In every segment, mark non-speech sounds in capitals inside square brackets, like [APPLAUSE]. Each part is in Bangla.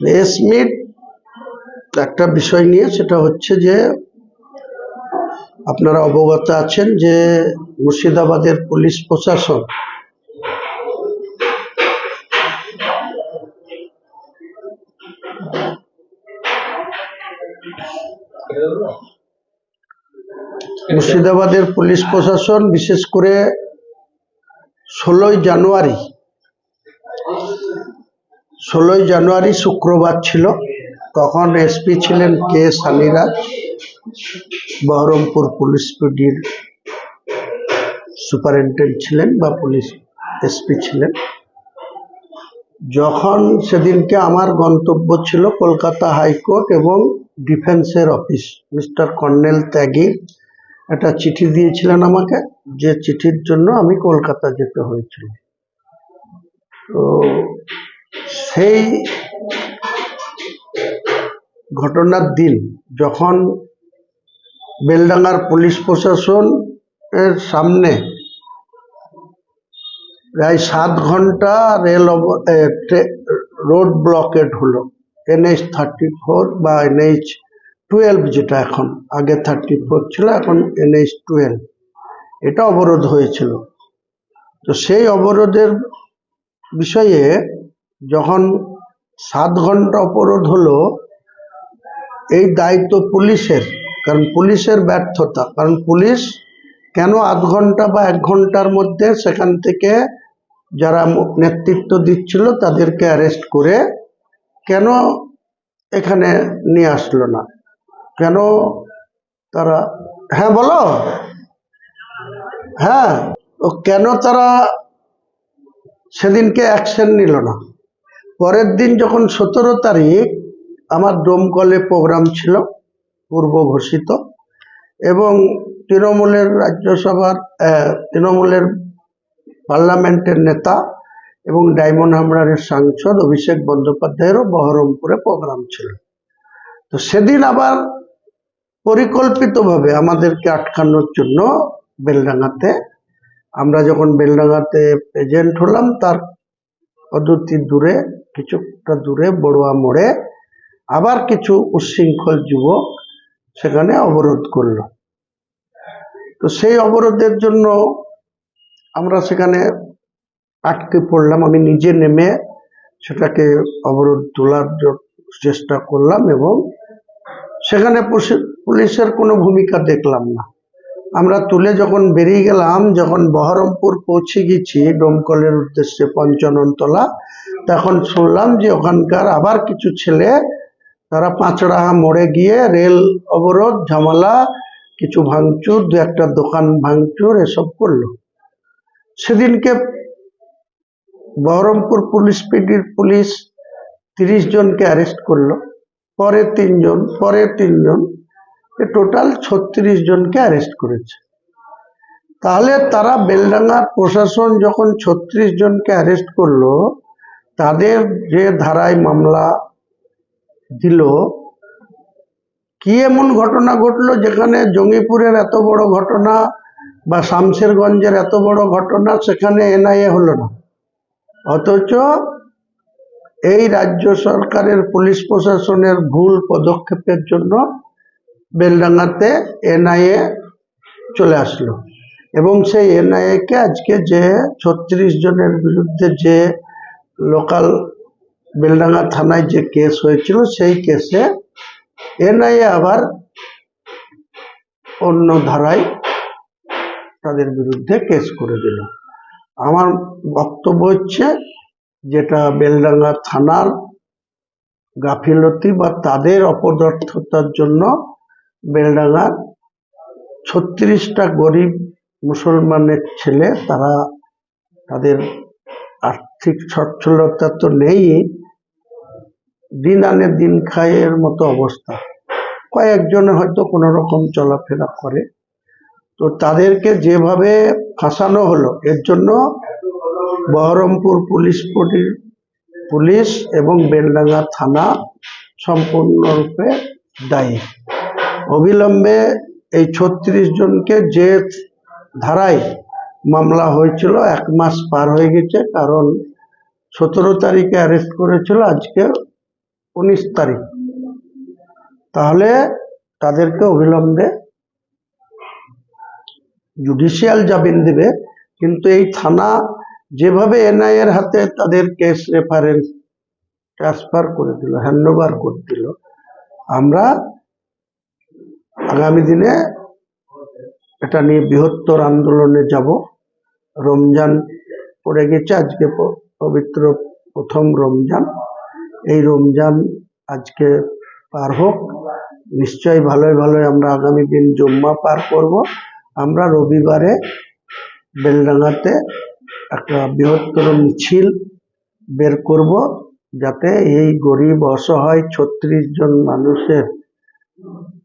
প্রেস একটা বিষয় নিয়ে, সেটা হচ্ছে যে আপনারা অবগত আছেন যে মুর্শিদাবাদের পুলিশ প্রশাসন মুর্শিদাবাদের পুলিশ প্রশাসন বিশেষ করে ষোলোই জানুয়ারি ষোলোই জানুয়ারি শুক্রবার ছিল। তখন এসপি ছিলেন কে সানিরাজ, বহরমপুর পুলিশ পিডির সুপারিনটেন্ডেন্ট ছিলেন বা পুলিশ এসপি ছিলেন। যখন সেদিনকে আমার গন্তব্য ছিল কলকাতা হাইকোর্ট এবং ডিফেন্সের অফিস। মিস্টার কর্নেল ত্যাগীর একটা চিঠি দিয়েছিলেন আমাকে, যে চিঠির জন্য আমি কলকাতা যেতে হয়েছিল। তো সেই ঘটনার দিন যখন বেলডাঙ্গার পুলিশ প্রশাসন এর সামনে প্রায় সাত ঘণ্টা রেল রোড ব্লকেড হলো। এনএইচ থার্টি ফোর বা এনএইচ টুয়েলভ যেটা এখন, আগে থার্টি ফোর ছিল, এখন এনএইচ টুয়েলভ। এটা অবরোধ হয়েছিল। তো সেই অবরোধের বিষয়ে যখন সাত ঘণ্টা অবরোধ হলো, এই দায়িত্ব পুলিশের, কারণ পুলিশের ব্যর্থতা, কারণ পুলিশ কেন আধ ঘণ্টা বা এক ঘণ্টার মধ্যে সেখান থেকে যারা নেতৃত্ব দিচ্ছিল তাদেরকে অ্যারেস্ট করে কেন এখানে নিয়ে আসলো না? কেন তারা হ্যাঁ বলো। হ্যাঁ ও কেন তারা সেদিনকে অ্যাকশন নিল না? পরের দিন যখন সতেরো তারিখ আমার ডোমকলে প্রোগ্রাম ছিল, পূর্ব ঘোষিত, এবং তৃণমূলের রাজ্যসভার তৃণমূলের পার্লামেন্টের নেতা এবং ডায়মন্ড হামরারের সাংসদ অভিষেক বন্দ্যোপাধ্যায়েরও বহরমপুরে প্রোগ্রাম ছিল। তো সেদিন আবার পরিকল্পিতভাবে আমাদেরকে আটকানোর জন্য বেলডাঙ্গাতে, আমরা যখন বেলডাঙ্গাতে প্রেজেন্ট হলাম, তার অদূরতি দূরে, কিছুটা দূরে, বড়ুয়া মোড়ে আবার কিছু উচ্ছৃঙ্খল যুবক সেখানে অবরোধ করল। তো সেই অবরোধের জন্য আমরা সেখানে আটকে পড়লাম। আমি নিজে নেমে সেটাকে অবরোধ তোলার চেষ্টা করলাম এবং সেখানে পুলিশের কোনো ভূমিকা দেখলাম না। আমরা তুলে যখন বেরিয়ে গেলাম, যখন বহরমপুর পৌঁছে গেছি ডোমকলের উদ্দেশ্যে পঞ্চাননতলা, তখন শুনলাম যে ওখানকার আবার কিছু ছেলে, তারা পাঁচড়াহা মোড়ে গিয়ে রেল অবরোধ, ঝামেলা, কিছু ভাঙচুর, দু একটা দোকান ভাঙচুর এসব করল। সেদিনকে বহরমপুর পুলিশ পিডির পুলিশ তিরিশ জনকে অ্যারেস্ট করল, পরে তিনজন পরে তিনজন। টোটাল ছত্রিশ জনকে অ্যারেস্ট করেছে। তাহলে তারা বেলডাঙ্গার প্রশাসন যখন ছত্রিশ জনকে অ্যারেস্ট করল, তাদের যে ধারায় মামলা দিল, কি এমন ঘটনা ঘটলো যেখানে জঙ্গিপুরের এত বড় ঘটনা বা শামশেরগঞ্জের এত বড় ঘটনা সেখানে এনআইএ হলো না? অথচ এই রাজ্য সরকারের পুলিশ প্রশাসনের ভুল পদক্ষেপের জন্য বেলডাঙ্গাতে এনআইএ চলে আসলো। এবং সেই এনআইএ কে আজকে যে ছত্রিশ জনের বিরুদ্ধে যে লোকাল বেলডাঙ্গা থানায় যে কেস হয়েছিল, সেই কেসে এনআইএ আবার অন্য ধারায় তাদের বিরুদ্ধে কেস করে দিল। আমার বক্তব্য হচ্ছে যেটা বেলডাঙ্গা থানার গাফিলতি বা তাদের অপদার্থতার জন্য বেলডাঙ্গার ছত্রিশটা গরিব মুসলমানের ছেলে, তারা তাদের আর্থিক সচ্ছলতা তো নেই। দিন আনে দিন খায় এর মতো অবস্থা। কয়েকজনে হয়তো কোনো রকম চলাফেরা করে। তো তাদেরকে যেভাবে ফাঁসানো হলো, এর জন্য বহরমপুর পুলিশ পুলিশ এবং বেলডাঙ্গা থানা সম্পূর্ণরূপে দায়ী। অবিলম্বে এই ছত্রিশ জনকে যে ধারায় মামলা হয়েছিল, এক মাস পার হয়ে গেছে, কারণ সতেরো তারিখে অ্যারেস্ট করেছিল, আজকে উনিশ তারিখ। তাহলে তাদেরকে অবিলম্বে জুডিশিয়াল জামিন দেবে, কিন্তু এই থানা যেভাবে এনআই এর হাতে তাদের কেস রেফারেন্স ট্রান্সফার করে দিল হ্যান্ডওভার করে দিল, আমরা আগামী দিনে এটা নিয়ে বৃহত্তর আন্দোলনে যাব। রমজান পড়ে গেছে, আজকে পবিত্র প্রথম রমজান। এই রমজান আজকে পার হোক। নিশ্চয়ই ভালোই ভালোই আমরা আগামী দিন জম্মা পার করব। আমরা রবিবারে বেলডাঙ্গাতে একটা বৃহত্তর মিছিল বের করব যাতে এই গরিব অসহায় ছত্রিশ জন মানুষের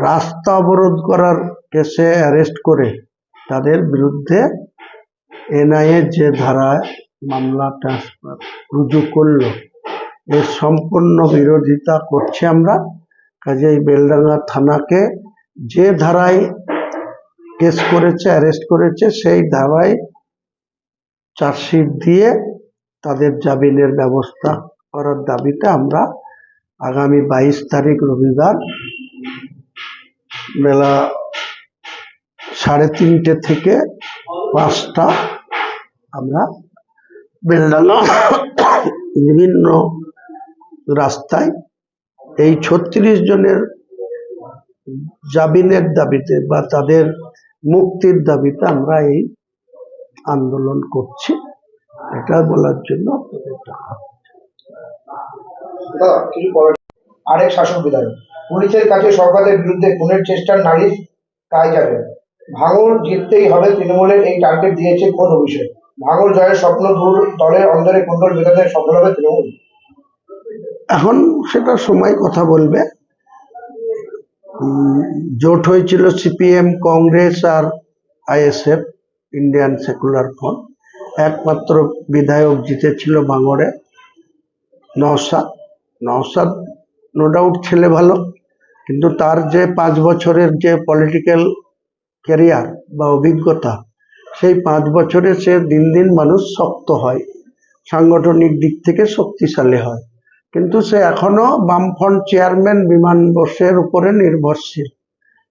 রাস্তা অবরোধ করার কেসে অ্যারেস্ট করে তাদের বিরুদ্ধে এনআইএ যে ধারায় মামলা ট্রান্সফার রুজু করল, এর সম্পূর্ণ বিরোধিতা করছি আমরা। কাজেই বেলডাঙ্গা থানাকে যে ধারায় কেস করেছে, অ্যারেস্ট করেছে, সেই ধারায় চার্জশিট দিয়ে তাদের জামিনের ব্যবস্থা করার দাবিতে আমরা আগামী বাইশ তারিখ রবিবার বেলা সাড়ে তিনটে থেকে পাঁচটা আমরা বেলডাঙ্গা বিভিন্ন রাস্তায় এই ছত্রিশ জনের জামিনের দাবিতে বা তাদের মুক্তির দাবিতে আমরা এই আন্দোলন করছি। এটা বলার জন্য আপনাদের আরেক শাসক বিধায়ক। পুলিশের কাছে সরকারের বিরুদ্ধে খুনের চেষ্টার নালিশ, তাই যাবে। ভাঙর জিততেই হবে তৃণমূলের এই টার্গেট দিয়েছে কোন অভিষেক? ভাঙর জয়ের স্বপ্ন দূর, দলের অন্দরে কুণ্ডল মেটাতে সফল হবে তৃণমূল। এখন সেটা সময় কথা বলবে। জোট হয়েছিল সিপিএম, কংগ্রেস আর আইএসএফ, ইন্ডিয়ান সেকুলার ফ্রন্ট। একমাত্র বিধায়ক জিতেছিল বাঙড়ে নওসাদ নওসাদ নো ডাউট ছেলে ভালো। কিন্তু তার যে পাঁচ বছরের যে পলিটিক্যাল ক্যারিয়ার বা অভিজ্ঞতা, সেই পাঁচ বছরে সে দিন দিন মানুষ শক্ত হয়, সাংগঠনিক দিক থেকে শক্তিশালী হয়। কিন্তু সে এখনও বামফ্রন্ট চেয়ারম্যান বিমান বসের উপরে নির্ভরশীল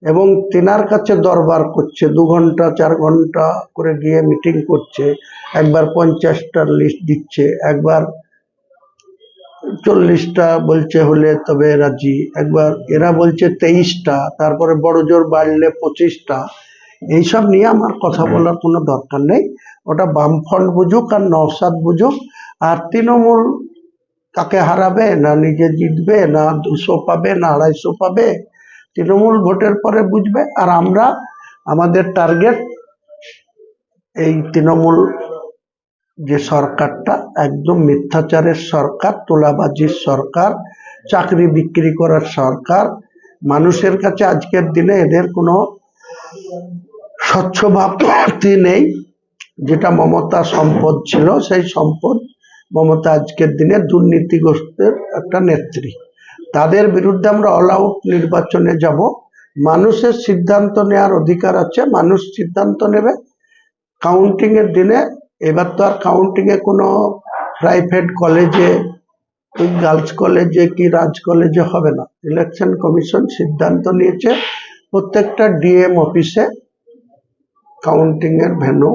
এবং তিনার কাছে দরবার করছে, দু ঘণ্টা, চার ঘণ্টা করে গিয়ে মিটিং করছে, একবার পঞ্চাশটার লিস্ট দিচ্ছে, একবার চল্লিশটা বলছে হলে তবে রাজি। একবার এরা বলছে তেইশটা তারপরে বড় জোর বাড়লে পঁচিশটা। এইসব নিয়ে আমার কথা বলার কোনো দরকার নেই। ওটা বামফ্রন্ট বুঝুক আর নওসাদ বুঝুক। আর তৃণমূল কাকে হারাবে না নিজে জিতবে না দুশো পাবে না আড়াইশো পাবে তৃণমূল ভোটের পরে বুঝবে। আর আমরা আমাদের টার্গেট এই তৃণমূল যে সরকারটা একদম মিথ্যাচারের সরকার, তোলাবাজির সরকার, চাকরি বিক্রি করার সরকার। মানুষের কাছে আজকের দিনে এদের কোনো স্বচ্ছ ভাবমূর্তি নেই। যেটা মমতা সম্পদ ছিল, সেই সম্পদ মমতা আজকের দিনে দুর্নীতিগ্রস্তের একটা নেত্রী। তাদের বিরুদ্ধে আমরা অল আউট নির্বাচনে যাব। মানুষের সিদ্ধান্ত নেওয়ার অধিকার আছে, মানুষ সিদ্ধান্ত নেবে। কাউন্টিং এর দিনে এবার তো আর কাউন্টিং এ কোনো প্রাইভেট কলেজে গার্লস কলেজে কি রাজ কলেজে হবে না। ইলেকশন কমিশন সিদ্ধান্ত নিয়েছে, প্রত্যেকটা ডিএম অফিসে কাউন্টিং এর ভেন্যু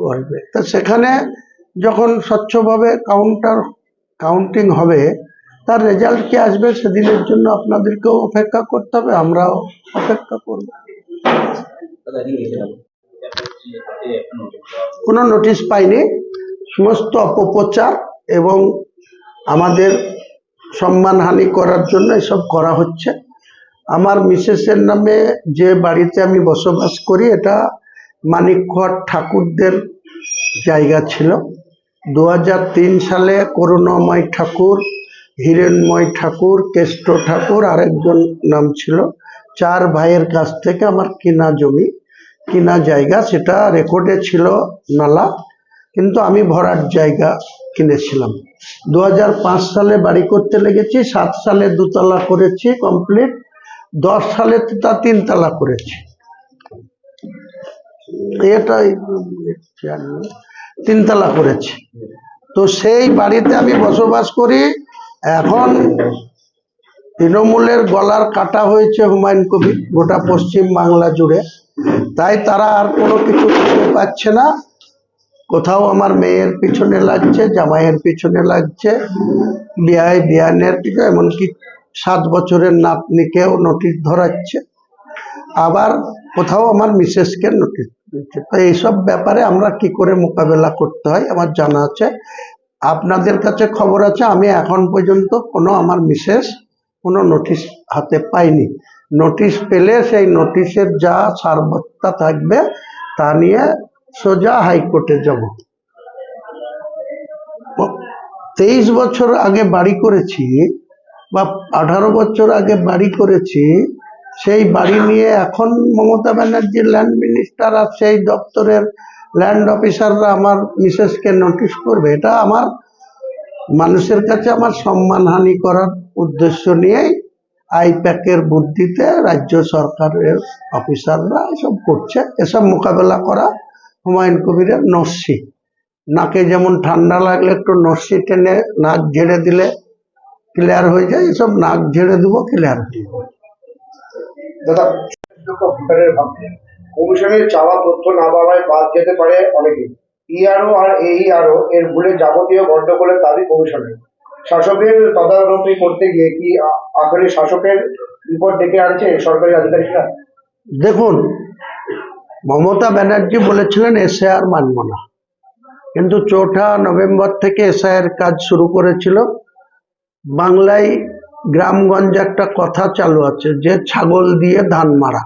করবে। তা সেখানে যখন স্বচ্ছভাবে কাউন্টার কাউন্টিং হবে, তার রেজাল্ট কি আসবে সেদিনের জন্য আপনাদেরকেও অপেক্ষা করতে হবে, আমরাও অপেক্ষা করব। কোনো নোটিশ পাইনি। সমস্ত অপপ্রচার এবং আমাদের সম্মানহানি করার জন্য এসব করা হচ্ছে। আমার মিসেসের নামে যে বাড়িতে আমি বসবাস করি, এটা মানিকখোয়ার ঠাকুরদের জায়গা ছিল। দু হাজার তিন সালে করুণাময় ঠাকুর, হিরেনময় ঠাকুর, কেষ্ট ঠাকুর, আরেকজন নাম ছিল। চার ভাইয়ের কাছ থেকে আমার কিনা জমি। কিনা জায়গা, সেটা রেকর্ডে ছিল নালা, কিন্তু আমি ভরাট জায়গা কিনেছিলাম। দু হাজার পাঁচ সালে বাড়ি করতে লেগেছি, সাত সালে দুতলা করেছি কমপ্লিট দশ সালে তা তিনতলা করেছি। এটাই তিনতলা করেছি। তো সেই বাড়িতে আমি বসবাস করি, এখন তৃণমূলের গলার কাটা হয়েছে হুমায়ুন কবির, গোটা পশ্চিম বাংলা জুড়ে। তাই তারা আর কোনো কিছু করতে পারছে না। কোথাও আমার মেয়ের পিছনে লাগছে, জামাইয়ের পিছনে লাগছে। বিয়ায় বিয়ানের পিছনে এমনকি সাত বছরের নাতনিকেও নোটিশ ধরাচ্ছে। আবার কোথাও আমার মিসেসকে নোটিশ দিচ্ছে। তো এইসব ব্যাপারে আমরা কি করে মোকাবেলা করতে হয়, আমার জানা আছে। আপনাদের কাছে খবর আছে, আমি এখন পর্যন্ত কোনো আমার মিসেস কোনো নোটিশ হাতে পাইনি। নোটিশ পেলে সেই নোটিশের যা সারবত্তা থাকবে তা নিয়ে সোজা হাইকোর্টে যাব। তেইশ বছর আগে বাড়ি করেছি বা আঠারো বছর আগে বাড়ি করেছি, সেই বাড়ি নিয়ে এখন মমতা ব্যানার্জির ল্যান্ড মিনিস্টার আর সেই দপ্তরের ল্যান্ড অফিসাররা আমার মিসেসকে নোটিশ করবে। এটা আমার মানুষের কাছে আমার সম্মানহানি করার উদ্দেশ্য নিয়েই আইপ্যাকের বুদ্ধিতে রাজ্য সরকারের অফিসাররা এসব করছে। এসব মোকাবেলা করা হুমায়ুন কবিরের নস্যি। নাকে যেমন ঠান্ডা লাগলে একটু নস্যি টেনে নাক ঝেড়ে দিলে ক্লিয়ার হয়ে যায়, এসব নাক ঝেড়ে দেবো ক্লিয়ার হয়ে যাবে। দাদা ভোটারের কমিশনের চাওয়া তথ্য না পাওয়ায় বাদ যেতে পারে অনেকে ইআরও আর এইআরও এর ভুলে যাবতীয় গন্ডগোলের দাবি কমিশনের। শাসকের তদারকি করতে গিয়ে কি আখেরে শাসকের বিপদ ডেকে আনছে সরকারি আধিকারিকরা? দেখুন, মমতা ব্যানার্জি বলেছিলেন এসআর মানব না। কিন্তু চৌঠা নভেম্বর থেকে এসআইয়ের কাজ শুরু করেছিল। বাংলায় গ্রামগঞ্জে একটা কথা চালু আছে, যে ছাগল দিয়ে ধান মারা।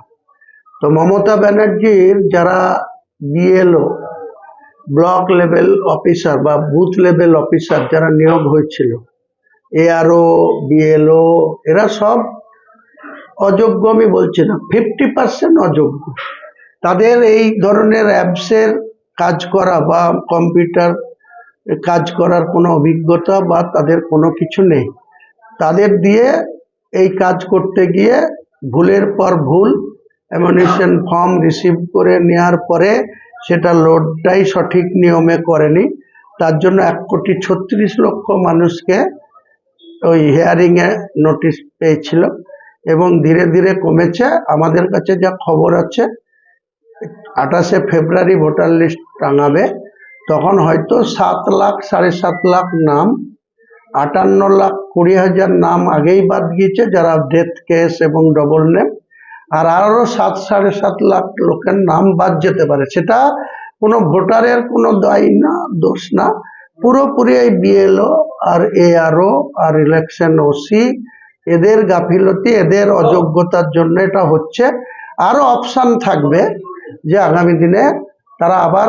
তো মমতা ব্যানার্জির যারা বিএলও ব্লক লেভেল অফিসার বা বুথ লেভেল অফিসার যারা নিয়োগ হয়েছিল এআরও বিএলও এরা সব অযোগ্য আমি বলছি না ফিফটি পার্সেন্ট অযোগ্য। তাদের এই ধরনের অ্যাপসের কাজ করা বা কম্পিউটার কাজ করার কোনো অভিজ্ঞতা বা তাদের কোনো কিছু নেই। তাদের দিয়ে এই কাজ করতে গিয়ে ভুলের পর ভুল অ্যামনিশন ফর্ম রিসিভ করে নেওয়ার পরে সেটা লোডটাই সঠিক নিয়মে করেনি। তার জন্য এক কোটি ছত্রিশ লক্ষ মানুষকে ওই হিয়ারিংয়ে নোটিশ পেয়েছিল এবং ধীরে ধীরে কমেছে। আমাদের কাছে যা খবর আছে, আঠাশে ফেব্রুয়ারি ভোটার লিস্ট টাঙাবে। তখন হয়তো সাত লাখ, সাড়ে সাত লাখ নাম, আটান্ন লাখ কুড়ি হাজার নাম আগেই বাদ গিয়েছে, যারা ডেথ কেস এবং ডবল নেম আর আরও সাত, সাড়ে সাত লাখ লোকের নাম বাদ যেতে পারে। সেটা কোনো ভোটারের কোনো দায়ী না, দোষ না। পুরোপুরি এই বিএলও আর এআরও আর ইলেকশন ওসি এদের গাফিলতি, এদের অযোগ্যতার জন্য এটা হচ্ছে। আরও অপশান থাকবে যে আগামী দিনে তারা আবার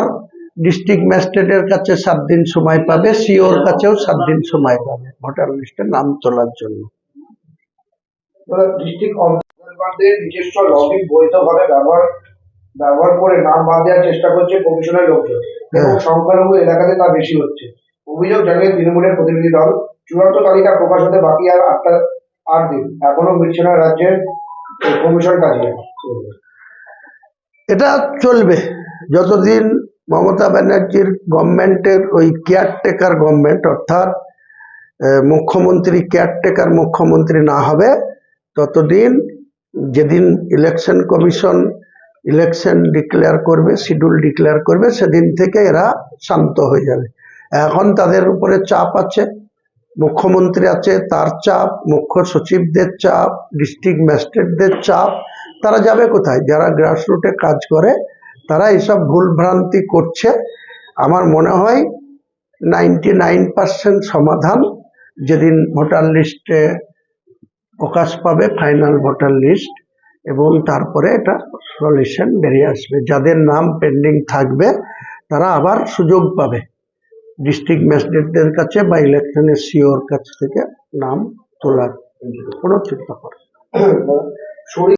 ডিস্ট্রিক্ট ম্যাজিস্ট্রেটের কাছে সাত দিন সময় পাবে সিওর কাছেও সাত দিন সময় পাবে ভোটার লিস্টে নাম তোলার জন্য। অফিসারদের নিজস্ব লগইন বৈধভাবে ব্যবহার ব্যবহার করে নাম বাদ দেওয়ার চেষ্টা করছে কমিশনের লোকজন। এবং হ্যাঁ। সংখ্যালঘু এলাকাতে তা বেশি হচ্ছে। অভিযোগ জানিয়ে তৃণমূলের প্রতিনিধি দল চূড়ান্ত তালিকা প্রকাশ হতে বাকি আর আটটা আট দিন। এখনও মিলছে না রাজ্যের কমিশন কাজে। এটা চলবে। যতদিন মমতা ব্যানার্জির গভর্নমেন্টের ওই কেয়ারটেকার গভর্নমেন্ট অর্থাৎ মুখ্যমন্ত্রী কেয়ারটেকার মুখ্যমন্ত্রী না হবে ততদিন যেদিন ইলেকশন কমিশন ইলেকশন ডিক্লেয়ার করবে শিডিউল ডিক্লেয়ার করবে, সেদিন থেকে এরা শান্ত হয়ে যাবে। এখন তাদের উপরে চাপ আছে, মুখ্যমন্ত্রী আছে, তার চাপ, মুখ্য সচিবদের চাপ ডিস্ট্রিক্ট ম্যাজিস্ট্রেটদের চাপ, তারা যাবে কোথায়? যারা গ্রাসরুটে কাজ করে, তারা এইসব ভুলভ্রান্তি করছে। আমার মনে হয় নাইনটি নাইন পার্সেন্ট সমাধান, যেদিন ভোটার লিস্টে প্রকাশ পাবে ফাইনাল ভোটার লিস্ট এবং তারপরে এটা সলিউশন বেরিয়ে আসবে। যাদের নাম পেন্ডিং থাকবে, তারা আবার সুযোগ পাবে ডিস্ট্রিক্ট ম্যাজিস্ট্রেটদের কাছে বা ইলেকশনের সিওর কাছ থেকে নাম তোলার। কোনো চিন্তা করে। [COUGHS]